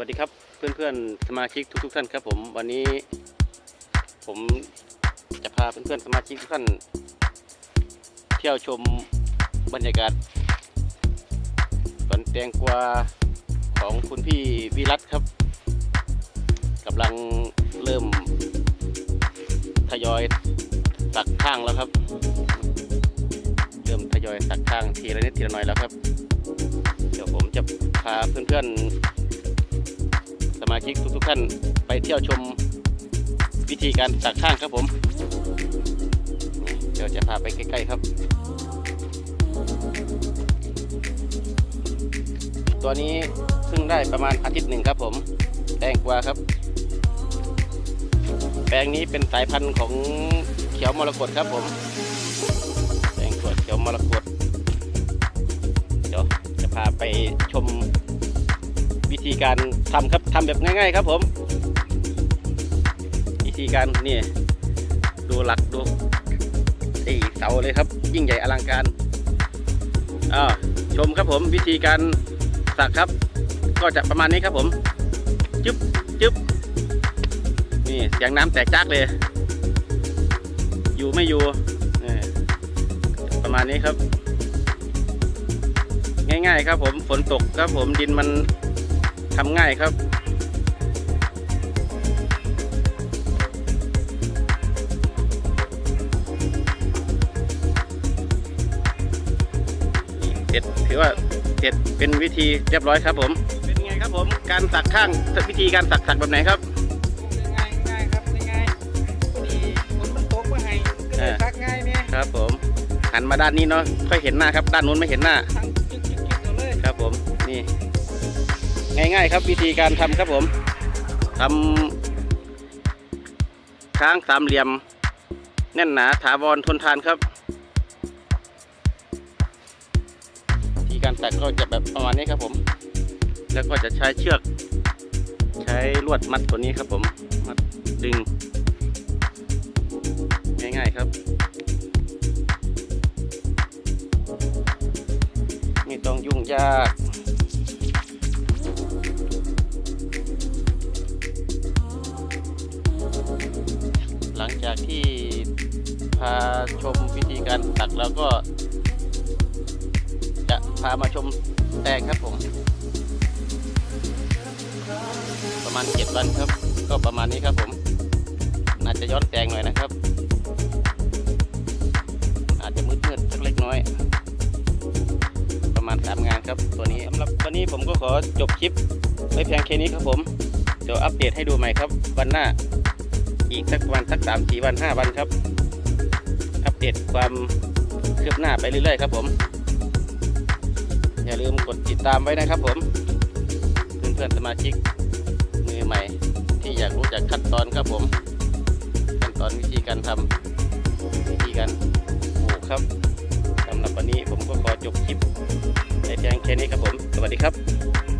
วัสดีครับเพื่อนๆสมาชิกทุก ๆ ท่านครับผมวันนี้ ผมจะพาเพื่อนๆสมาชิกทุกท่าน เที่ยวชมบรรยากาศสวนแตงกวาของคุณพี่วิรัตครับกำลังเริ่มทยอยตักข้างแล้วครับ เริ่มทยอยตักข้างทีละนิดทีละหน่อยแล้วครับ เดี๋ยวผมจะพาเพื่อนๆส มาชิกทุกๆท่านไปเที่ยวชมวิธีการตักข้างครับผมเดี๋ยวจะพาไปใกล้ๆครับ ตัวนี้เพิ่งได้ประมาณอาทิตย์หนึ่งครับผมแตงกวาครับ แปลงนี้เป็นสายพันธุ์ของเขียวมรกตครับผมแตงกวาเขียวมรกตเดี๋ยวจะพาไปชม ธีการทำครับทำแบบง่าย ๆ ครับผม วิธีการนี่ดูหลักดูไอเสาเลยครับ ยิ่งใหญ่อลังการอ่าชมครับผมวิธีการสักครับ ก็จะประมาณนี้ครับผม จึ๊บจึ๊บนี่เสียงน้ำแตกจากเลย อยู่ไม่อยู่ประมาณนี้ครับ ง่ายๆครับผมฝนตกครับผมดินมัน ทำง่ายครับเสร็จถือว่าเสร็จเป็นวิธีเรียบร้อยครับผม เป็นไงครับผม การสักข้างวิธีการสักสักแบบไหนครับง่ายง่ายครับง่ายพอดีฝนมันตกมาให้ก็เลยซักง่ายเนี่ยครับผมหันมาด้านนี้เนาะค่อยเห็นหน้าครับ ด้านนู้นไม่เห็นหน้า ทั้งจึ๊กจึ๊กจึ๊กเอาเลยครับผมนี่ ง่าย ๆ ครับวิธีการทำครับผมทำช้างสามเหลี่ยม แน่นหนาถาวรทนทานครับวิธีการตัดก็จะแบบประมาณนี้ครับผม แล้วก็จะใช้เชือก ใช้ลวดมัดตัวนี้ครับผมมัดดึง ง่ายๆครับไม่ต้องยุ่งยาก หลังจากที่พาชมวิธีการตักแล้วก็ จะพามาชมแตงครับผม ประมาณเจ็ดวันครับ ก็ประมาณนี้ครับผม อาจจะย้อนแสงหน่อยนะครับ อาจจะมืดๆสักเล็กน้อยประมาณสามงานครับตัวนี้สำหรับวันนี้ผมก็ขอจบคลิปไว้เพียงแค่นี้ครับผม เดี๋ยวอัปเดตให้ดูใหม่ครับ วันหน้า อีกสักวันสักสามสี่วันห้าวันครับ อัปเดตความคืบหน้าไปเรื่อยๆครับผม อย่าลืมกดติดตามไว้นะครับผม เพื่อนๆสมาชิกมือใหม่ ที่อยากรู้จักขั้นตอนครับผม ขั้นตอนวิธีการทำวิธีการปลูกครับสำหรับวันนี้ผมก็ขอจบคลิปในเพียงแค่นี้ครับผม สวัสดีครับ